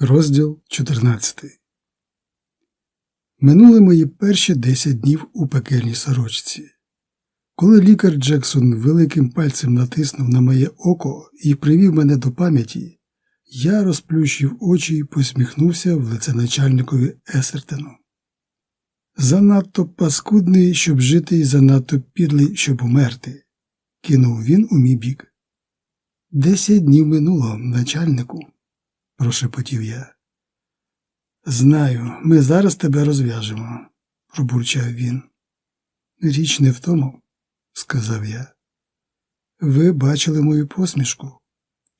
Розділ 14 Минули мої перші 10 днів у пекельній сорочці. Коли лікар Джексон великим пальцем натиснув на моє око і привів мене до пам'яті, я розплющив очі і посміхнувся в лице начальникові Есертену. Занадто паскудний, щоб жити, і занадто підлий, щоб умерти, кинув він у мій бік. Десять днів минуло, начальнику прошепотів я. Знаю, ми зараз тебе розв'яжемо, пробурчав він. Річ не в тому, сказав я. Ви бачили мою посмішку,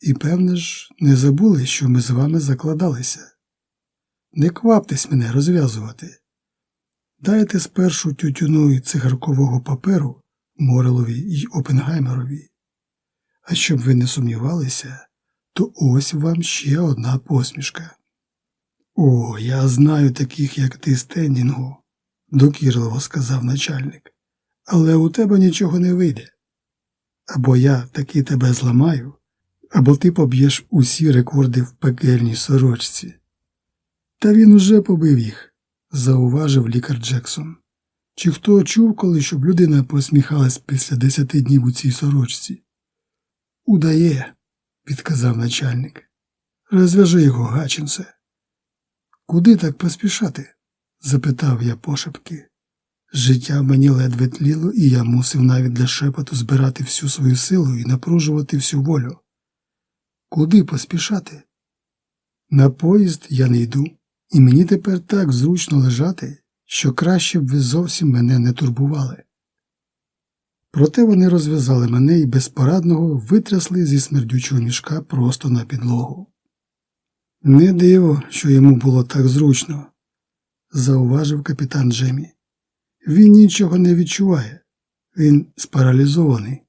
і, певне ж, не забули, що ми з вами закладалися. Не кваптесь мене розв'язувати. Дайте спершу тютюну і цигаркового паперу Морелові й Опенгаймерові. А щоб ви не сумнівалися, то ось вам ще одна посмішка. О, я знаю таких, як ти, Стендінгу, докірливо сказав начальник. Але у тебе нічого не вийде. Або я таки тебе зламаю, або ти поб'єш усі рекорди в пекельній сорочці. Та він уже побив їх, зауважив лікар Джексон. Чи хто чув коли, щоб людина посміхалась після десяти днів у цій сорочці? Удає, підказав начальник. Розв'яжи його, Гачинсе. Куди так поспішати? запитав я пошепки. Життя мені ледве тліло, і я мусив навіть для шепоту збирати всю свою силу і напружувати всю волю. Куди поспішати? На поїзд я не йду, і мені тепер так зручно лежати, що краще б ви зовсім мене не турбували. Проте вони розв'язали мене і безпорадного витрясли зі смердючого мішка просто на підлогу. Не диво, що йому було так зручно, зауважив капітан Джемі. Він нічого не відчуває, він спаралізований.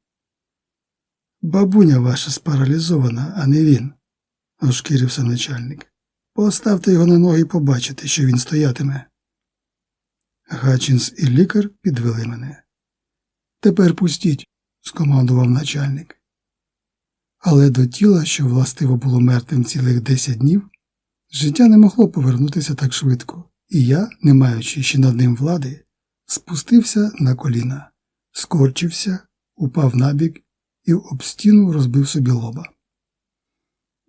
Бабуня ваша спаралізована, а не він, ошкірився начальник. Поставте його на ноги і побачите, що він стоятиме. Гатчинс і лікар підвели мене. Тепер пустіть, скомандував начальник. Але до тіла, що властиво було мертвим цілих десять днів, життя не могло повернутися так швидко, і я, не маючи ще над ним влади, спустився на коліна, скорчився, упав набік і об стіну розбив собі лоба.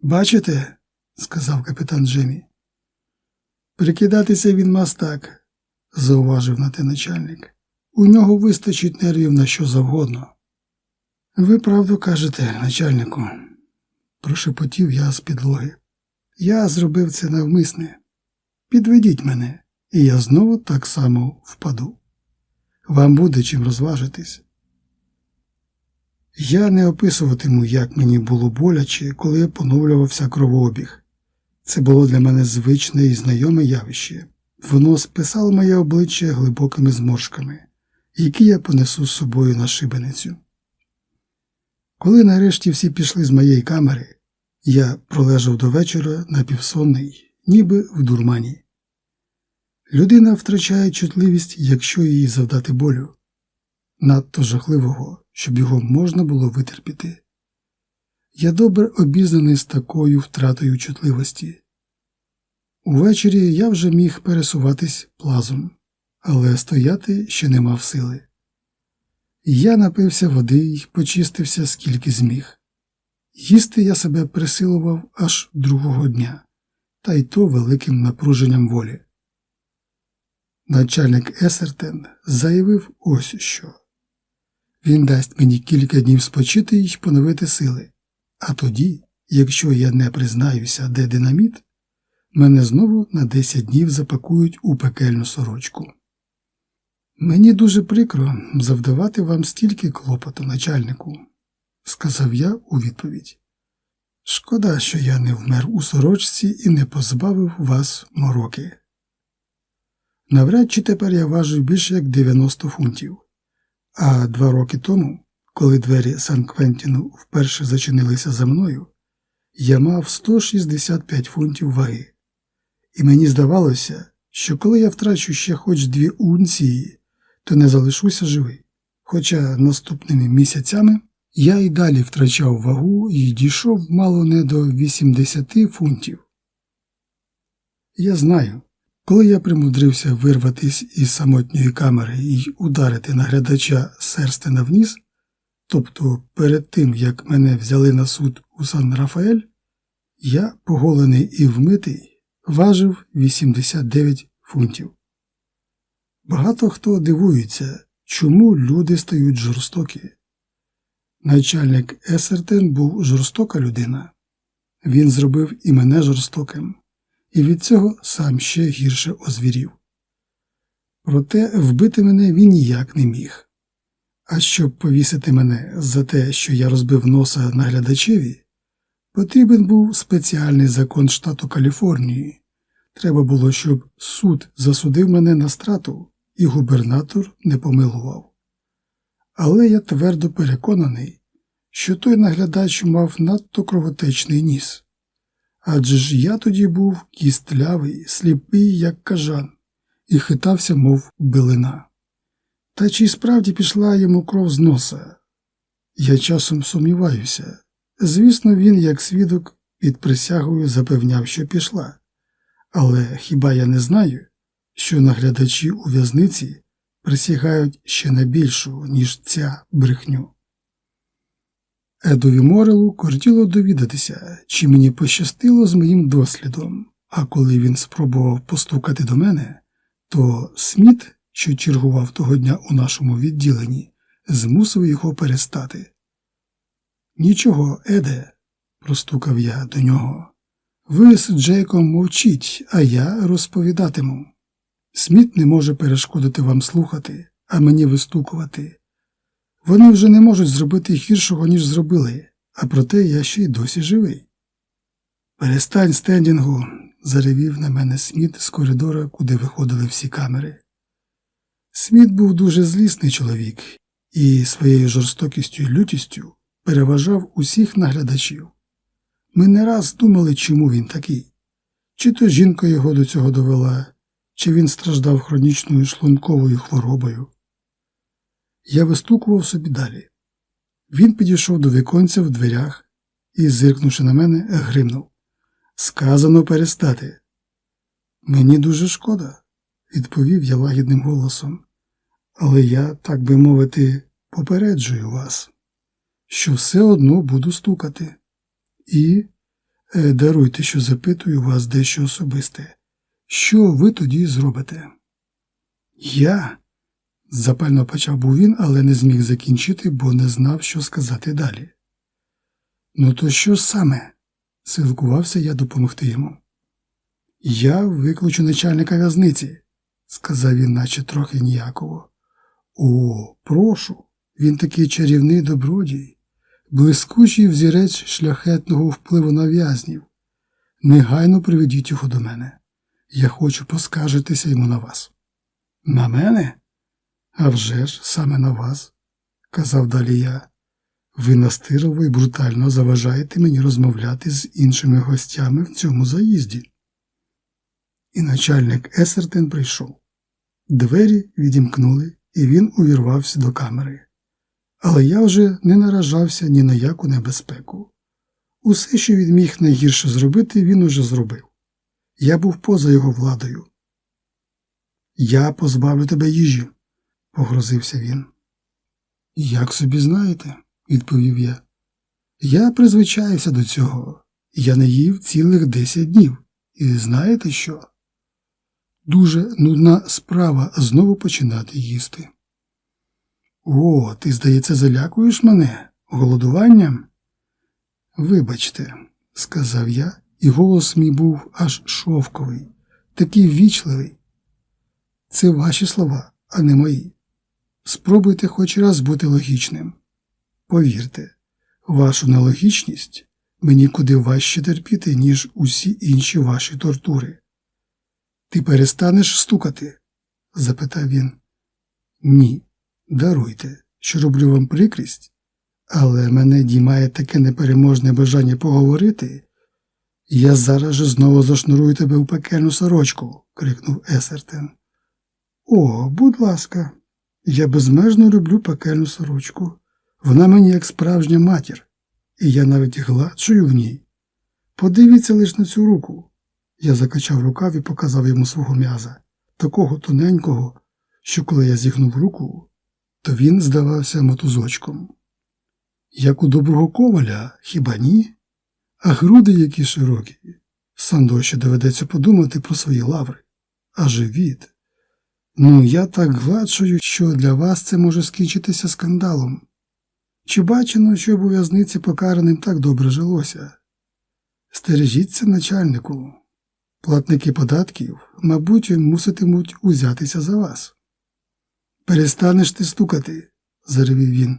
Бачите, сказав капітан Джемі. Прикидатися він мастак, зауважив на те начальник. У нього вистачить нервів на що завгодно. Ви правду кажете, начальнику, прошепотів я з підлоги. Я зробив це навмисне. Підведіть мене, і я знову так само впаду. Вам буде чим розважитись. Я не описуватиму, як мені було боляче, коли поновлювався кровообіг. Це було для мене звичне і знайоме явище. Воно списало моє обличчя глибокими зморшками, які я понесу з собою на шибеницю. Коли нарешті всі пішли з моєї камери, я пролежав до вечора напівсонний, ніби в дурмані. Людина втрачає чутливість, якщо їй завдати болю, надто жахливого, щоб його можна було витерпіти. Я добре обізнаний з такою втратою чутливості. Увечері я вже міг пересуватись плазом, але стояти ще не мав сили. Я напився води й почистився скільки зміг. Їсти я себе присилував аж другого дня, та й то великим напруженням волі. Начальник Есертен заявив ось що він дасть мені кілька днів спочити й поновити сили, а тоді, якщо я не признаюся, де динаміт, мене знову на 10 днів запакують у пекельну сорочку. Мені дуже прикро завдавати вам стільки клопоту, начальнику, сказав я у відповідь. Шкода, що я не вмер у сорочці і не позбавив вас мороки. Навряд чи тепер я важу більше як 90 фунтів, а два роки тому, коли двері Сан Квентіну вперше зачинилися за мною, я мав 165 фунтів ваги, і мені здавалося, що коли я втрачу ще хоч дві унції, то не залишуся живий. Хоча наступними місяцями я й далі втрачав вагу і дійшов мало не до 80 фунтів. Я знаю, коли я примудрився вирватися із самотньої камери і ударити наглядача серстена в ніс, тобто перед тим, як мене взяли на суд у Сан Рафаель, я, поголений і вмитий, важив 89 фунтів. Багато хто дивується, чому люди стають жорстокі. Начальник Есертен був жорстока людина. Він зробив і мене жорстоким, і від цього сам ще гірше озвірів. Проте вбити мене він ніяк не міг. А щоб повісити мене за те, що я розбив носа наглядачеві, потрібен був спеціальний закон штату Каліфорнії. Треба було, щоб суд засудив мене на страту, і губернатор не помилував. Але я твердо переконаний, що той наглядач мав надто кровотечний ніс. Адже ж я тоді був кістлявий, сліпий, як кажан, і хитався, мов билина. Та чи справді пішла йому кров з носа? Я часом сумніваюся. Звісно, він, як свідок, під присягою запевняв, що пішла. Але хіба я не знаю, що наглядачі у в'язниці присягають ще на більшу, ніж ця брехню? Едові Морелу кортіло довідатися, чи мені пощастило з моїм дослідом, а коли він спробував постукати до мене, то Сміт, що чергував того дня у нашому відділенні, змусив його перестати. Нічого, Еде, простукав я до нього. Ви з Джейком мовчіть, а я розповідатиму. Сміт не може перешкодити вам слухати, а мені вистукувати. Вони вже не можуть зробити гіршого, ніж зробили, а проте я ще й досі живий. Перестань стендінгу, заревів на мене Сміт з коридора, куди виходили всі камери. Сміт був дуже злісний чоловік і своєю жорстокістю і лютістю переважав усіх наглядачів. Ми не раз думали, чому він такий. Чи то жінка його до цього довела, чи він страждав хронічною шлунковою хворобою. Я вистукував собі далі. Він підійшов до віконця в дверях і, зиркнувши на мене, гримнув. Сказано перестати. Мені дуже шкода, відповів я лагідним голосом. Але я, так би мовити, попереджую вас, що все одно буду стукати. І е, даруйте, що запитую вас дещо особисте. Що ви тоді зробите? Я. Запально почав був він, але не зміг закінчити, бо не знав, що сказати далі. Ну, то що саме? силкувався я допомогти йому. Я викличу начальника в'язниці, сказав він, наче трохи ніяково. О, прошу, він такий чарівний добродій, блискучий взірець шляхетного впливу на в'язнів. Негайно приведіть його до мене. Я хочу поскаржитися йому на вас. На мене? «А вже ж, саме на вас, казав далі я. Ви настирливо і брутально заважаєте мені розмовляти з іншими гостями в цьому заїзді. І начальник Есертен прийшов. Двері відімкнули, і він увірвався до камери. Але я вже не наражався ні на яку небезпеку. Усе, що він міг найгірше зробити, він уже зробив. Я був поза його владою. Я позбавлю тебе їжі, погрозився він. Як собі знаєте, відповів я. Я призвичаюся до цього. Я не їв цілих десять днів. І знаєте що? Дуже нудна справа знову починати їсти. О, ти, здається, залякуєш мене голодуванням? Вибачте, сказав я, і голос мій був аж шовковий, такий ввічливий. Це ваші слова, а не мої. Спробуйте хоч раз бути логічним. Повірте, вашу нелогічність мені куди важче терпіти, ніж усі інші ваші тортури. Ти перестанеш стукати? запитав він. Ні, даруйте, що роблю вам прикрість, але мене діймає таке непереможне бажання поговорити. Я зараз же знову зашнурую тебе в пекельну сорочку, крикнув Есертен. О, будь ласка, я безмежно люблю пекельну сорочку. Вона мені як справжня матір, і я навіть гладшую в ній. Подивіться лише на цю руку. Я закачав рукав і показав йому свого м'яза, такого тоненького, що коли я зігнув руку, то він здавався мотузочком. Як у доброго коваля, хіба ні? А груди які широкі. Сандо ще доведеться подумати про свої лаври. А живіт. Ну, я так гладшую, що для вас це може скінчитися скандалом. Чи бачено, що в в'язниці покараним так добре жилося? Стережіться, начальнику. Платники податків, мабуть, муситимуть узятися за вас. Перестанеш ти стукати, заревів він.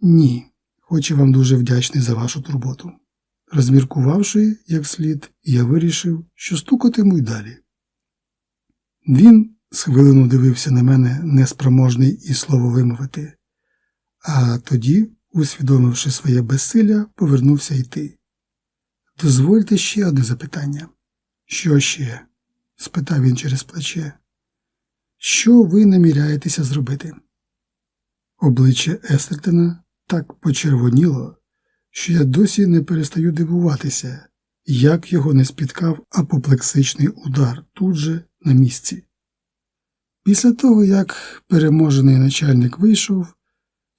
Ні, хоч і вам дуже вдячний за вашу турботу. Розміркувавши як слід, я вирішив, що стукатиму й далі. Він з хвилину дивився на мене, неспроможний і слово вимовити, а тоді, усвідомивши своє безсилля, повернувся йти. Дозвольте ще одне запитання. Що ще? спитав він через плече. Що ви наміряєтеся зробити? Обличчя Естертена так почервоніло, що я досі не перестаю дивуватися, як його не спіткав апоплексичний удар тут же на місці. Після того, як переможений начальник вийшов,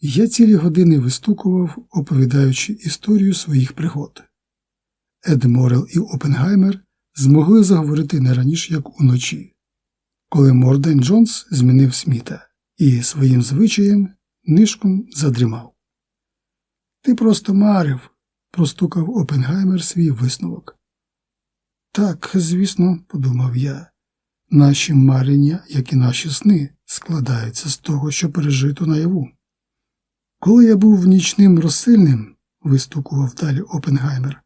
я цілі години вистукував, оповідаючи історію своїх пригод. Ед Морел і Опенгаймер змогли заговорити не раніше, як уночі, коли Морден Джонс змінив сміта і своїм звичаєм нишком задрімав. Ти просто марив, простукав Опенгаймер свій висновок. Так, звісно, подумав я, наші марення, як і наші сни, складаються з того, що пережито наяву. Коли я був нічним розсильним, вистукував далі Опенгаймер,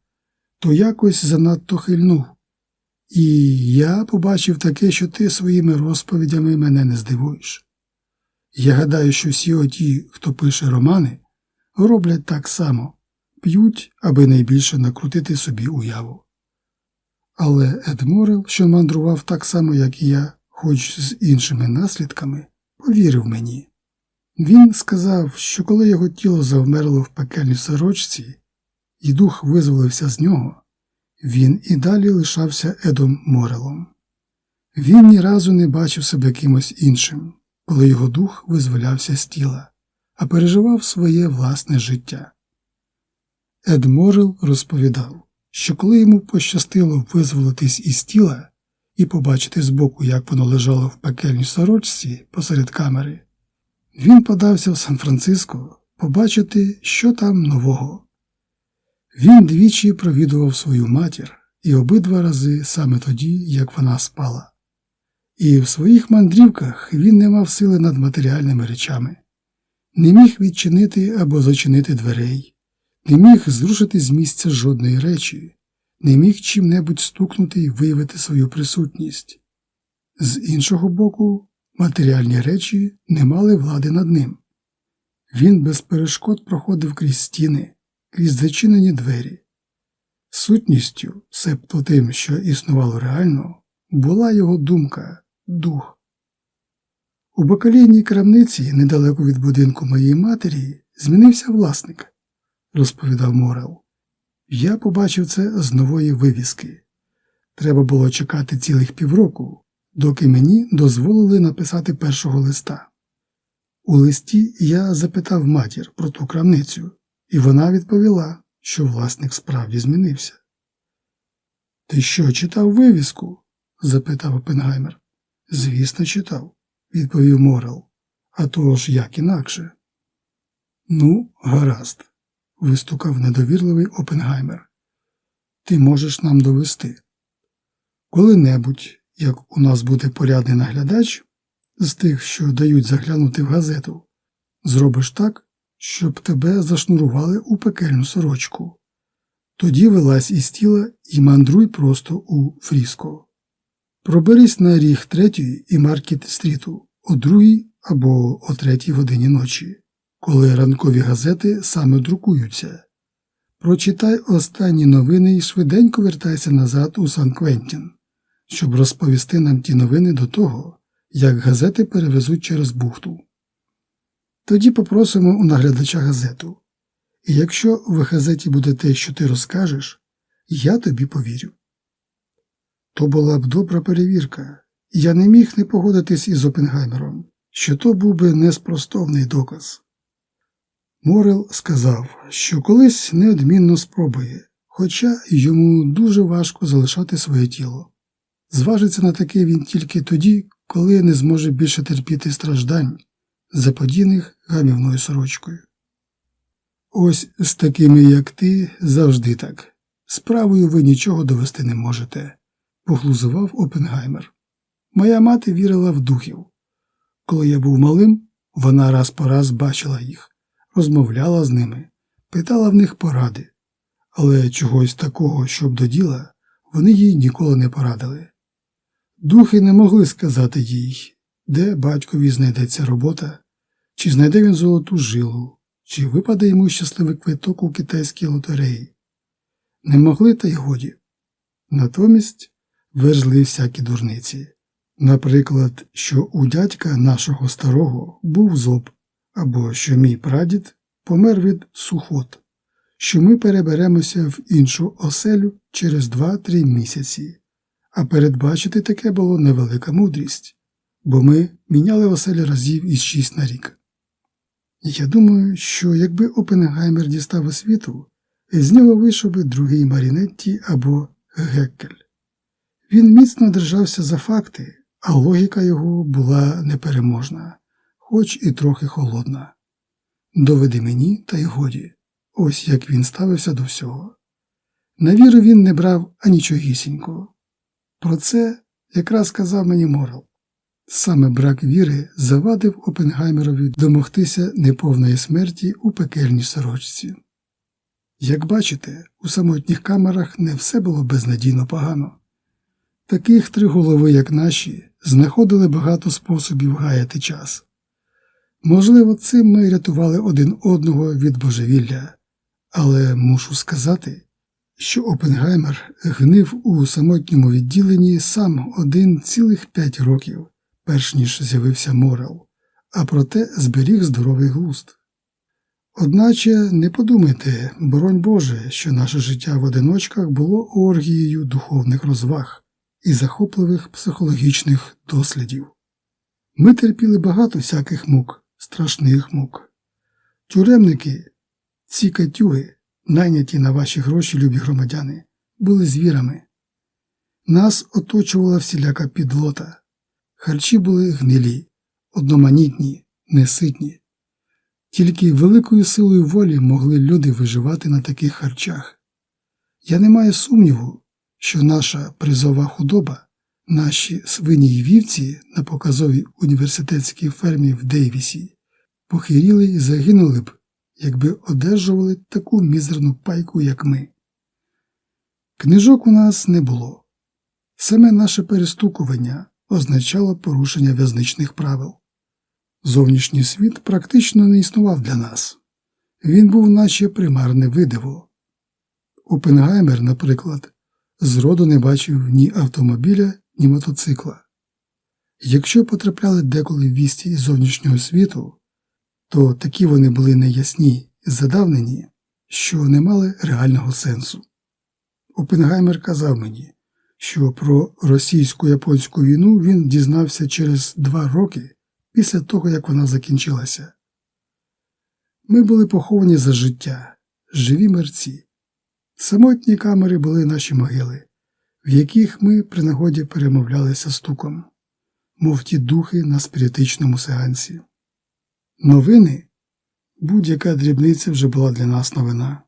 то якось занадто хильнув. І я побачив таке, що ти своїми розповідями мене не здивуєш. Я гадаю, що всі оті, хто пише романи, роблять так само, п'ють, аби найбільше накрутити собі уяву. Але Ед Морел, що мандрував так само, як і я, хоч з іншими наслідками, повірив мені. Він сказав, що коли його тіло завмерло в пекельній сорочці, і дух визволився з нього, він і далі лишався Едом Морелом. Він ні разу не бачив себе кимось іншим, коли його дух визволявся з тіла, а переживав своє власне життя. Ед Морел розповідав, що коли йому пощастило визволитись із тіла і побачити збоку, як воно лежало в пекельній сорочці посеред камери, він подався в Сан-Франциско побачити, що там нового. Він двічі провідував свою матір і обидва рази саме тоді, як вона спала. І в своїх мандрівках він не мав сили над матеріальними речами, не міг відчинити або зачинити дверей, не міг зрушити з місця жодної речі, не міг чим-небудь стукнути і виявити свою присутність. З іншого боку, матеріальні речі не мали влади над ним. Він без перешкод проходив крізь стіни, крізь зачинені двері. Сутністю, себто тим, що існувало реально, була його думка, дух. У бакалійній крамниці, недалеко від будинку моєї матері, змінився власник, розповідав Морел. Я побачив це з нової вивіски. Треба було чекати цілих півроку, доки мені дозволили написати першого листа. У листі я запитав матір про ту крамницю, і вона відповіла, що власник справді змінився. Ти що, читав вивіску? запитав Опенгаймер. Звісно, читав, відповів Морел. А то ж як інакше. Ну, гаразд, вистукав недовірливий Опенгаймер. Ти можеш нам довести. Коли-небудь, як у нас буде порядний наглядач з тих, що дають заглянути в газету, зробиш так, щоб тебе зашнурували у пекельну сорочку. Тоді вилазь із тіла і мандруй просто у фріско. Проберись на ріг третьої і маркет стріту о другій або о третій годині ночі, коли ранкові газети саме друкуються. Прочитай останні новини і швиденько вертайся назад у Сан Квентін, щоб розповісти нам ті новини до того, як газети перевезуть через бухту. Тоді попросимо у наглядача газету. І якщо в газеті буде те, що ти розкажеш, я тобі повірю. То була б добра перевірка, я не міг не погодитись із Опенгаймером, що то був би неспростовний доказ. Морел сказав, що колись неодмінно спробує, хоча йому дуже важко залишати своє тіло. Зважиться на таке він тільки тоді, коли не зможе більше терпіти страждань, заподіяних гамівною сорочкою. Ось з такими, як ти, завжди так. Справою ви нічого довести не можете, поглузував Опенгаймер. Моя мати вірила в духів. Коли я був малим, вона раз по раз бачила їх, розмовляла з ними, питала в них поради, але чогось такого, щоб до діла, вони їй ніколи не порадили. Духи не могли сказати їй, де батькові знайдеться робота, чи знайде він золоту жилу, чи випаде йому щасливий квиток у китайській лотереї. Не могли та й годі. Натомість верзли всякі дурниці. Наприклад, що у дядька нашого старого був зоб, або що мій прадід помер від сухот, що ми переберемося в іншу оселю через 2-3 місяці, а передбачити таке було невелика мудрість, бо ми міняли оселі разів із шість на рік. Я думаю, що якби Опенгаймер дістав освіту, з нього вийшов би другий Марінетті або Геккель. Він міцно держався за факти, а логіка його була непереможна, хоч і трохи холодна. Доведи мені, та й годі, ось як він ставився до всього. На віру він не брав анічогісінько. Про це якраз сказав мені Морел. Саме брак віри завадив Опенгаймерові домогтися неповної смерті у пекельній сорочці. Як бачите, у самотніх камерах не все було безнадійно погано. Таких три голови, як наші, знаходили багато способів гаяти час. Можливо, цим ми рятували один одного від божевілля, але мушу сказати, що Опенгаймер гнив у самотньому відділенні сам один цілих п'ять років, перш ніж з'явився Морел, а проте зберіг здоровий глузд. Одначе не подумайте, боронь Боже, що наше життя в одиночках було оргією духовних розваг і захопливих психологічних дослідів. Ми терпіли багато всяких мук, страшних мук. Тюремники, ці катюги, найняті на ваші гроші, любі громадяни, були звірами. Нас оточувала всіляка підлота. Харчі були гнилі, одноманітні, неситні. Тільки великою силою волі могли люди виживати на таких харчах. Я не маю сумніву, що наша призова худоба, наші свині й вівці на показовій університетській фермі в Дейвісі похиріли і загинули б, якби одержували таку мізерну пайку, як ми. Книжок у нас не було. Саме наше перестукування означало порушення в'язничних правил. Зовнішній світ практично не існував для нас. Він був наче примарне видиво. Опенгаймер, наприклад, зроду не бачив ні автомобіля, ні мотоцикла. Якщо потрапляли деколи вісті із зовнішнього світу, то такі вони були неясні і задавнені, що не мали реального сенсу. Опенгаймер казав мені, що про російсько-японську війну він дізнався через два роки після того, як вона закінчилася. Ми були поховані за життя, живі мерці. Самотні камери були наші могили, в яких ми при нагоді перемовлялися стуком, мов ті духи на спіритичному сеансі. Новини будь-яка дрібниця вже була для нас новина.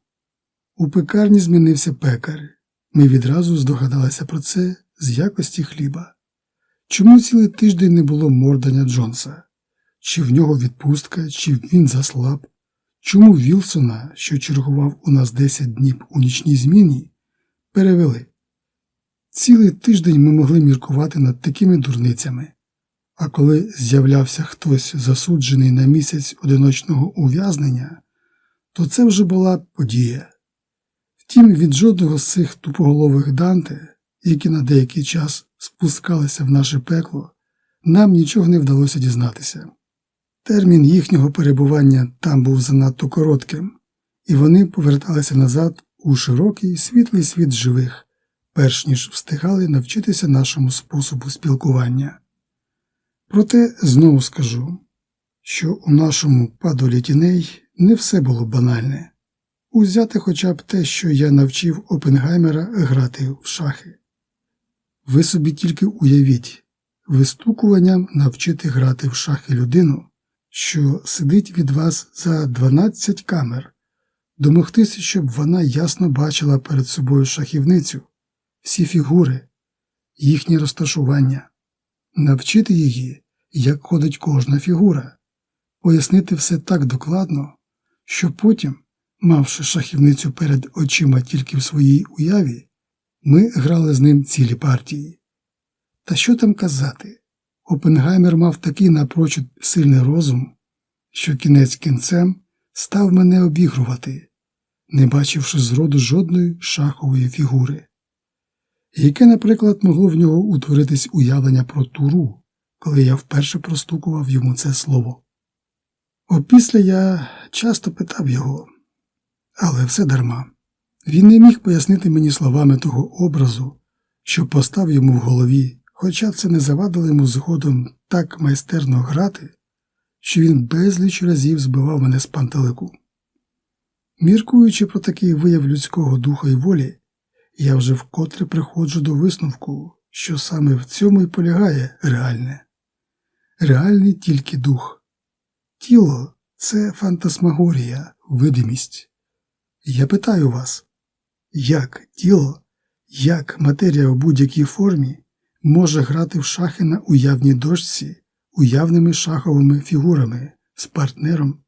У пекарні змінився пекар. Ми відразу здогадалися про це з якості хліба. Чому цілий тиждень не було мордання Джонса? Чи в нього відпустка, чи він заслаб? Чому Вілсона, що чергував у нас 10 днів у нічній зміні, перевели? Цілий тиждень ми могли міркувати над такими дурницями, а коли з'являвся хтось засуджений на місяць одиночного ув'язнення, то це вже була подія. Втім, від жодного з цих тупоголових Данте, які на деякий час спускалися в наше пекло, нам нічого не вдалося дізнатися. Термін їхнього перебування там був занадто коротким, і вони поверталися назад у широкий світлий світ живих, перш ніж встигали навчитися нашому способу спілкування. Проте знову скажу, що у нашому падолі тіней не все було банальне. Узяти хоча б те, що я навчив Опенгаймера грати в шахи. Ви собі тільки уявіть, вистукуванням навчити грати в шахи людину, що сидить від вас за 12 камер, домогтися, щоб вона ясно бачила перед собою шахівницю, всі фігури, їхнє розташування, навчити її, як ходить кожна фігура, пояснити все так докладно, що потім, мавши шахівницю перед очима тільки в своїй уяві, ми грали з ним цілі партії. Та що там казати? Опенгаймер мав такий напрочуд сильний розум, що кінець кінцем став мене обігрувати, не бачивши зроду жодної шахової фігури. Яке, наприклад, могло в нього утворитись уявлення про туру, коли я вперше простукував йому це слово. Опісля я часто питав його, але все дарма. Він не міг пояснити мені словами того образу, що постав йому в голові, хоча це не завадило йому згодом так майстерно грати, що він безліч разів збивав мене з пантелику. Міркуючи про такий вияв людського духа і волі, я вже вкотре приходжу до висновку, що саме в цьому і полягає реальне. Реальний тільки дух. Тіло це фантасмагорія, видимість. Я питаю вас, як тіло, як матерія в будь-якій формі може грати в шахи на уявній дошці уявними шаховими фігурами з партнером,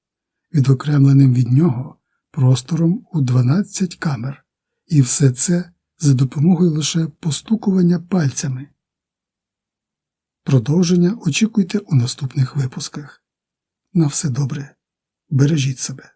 відокремленим від нього простором у 12 камер, і все це за допомогою лише постукування пальцями. Продовження очікуйте у наступних випусках. На все добре. Бережіть себе.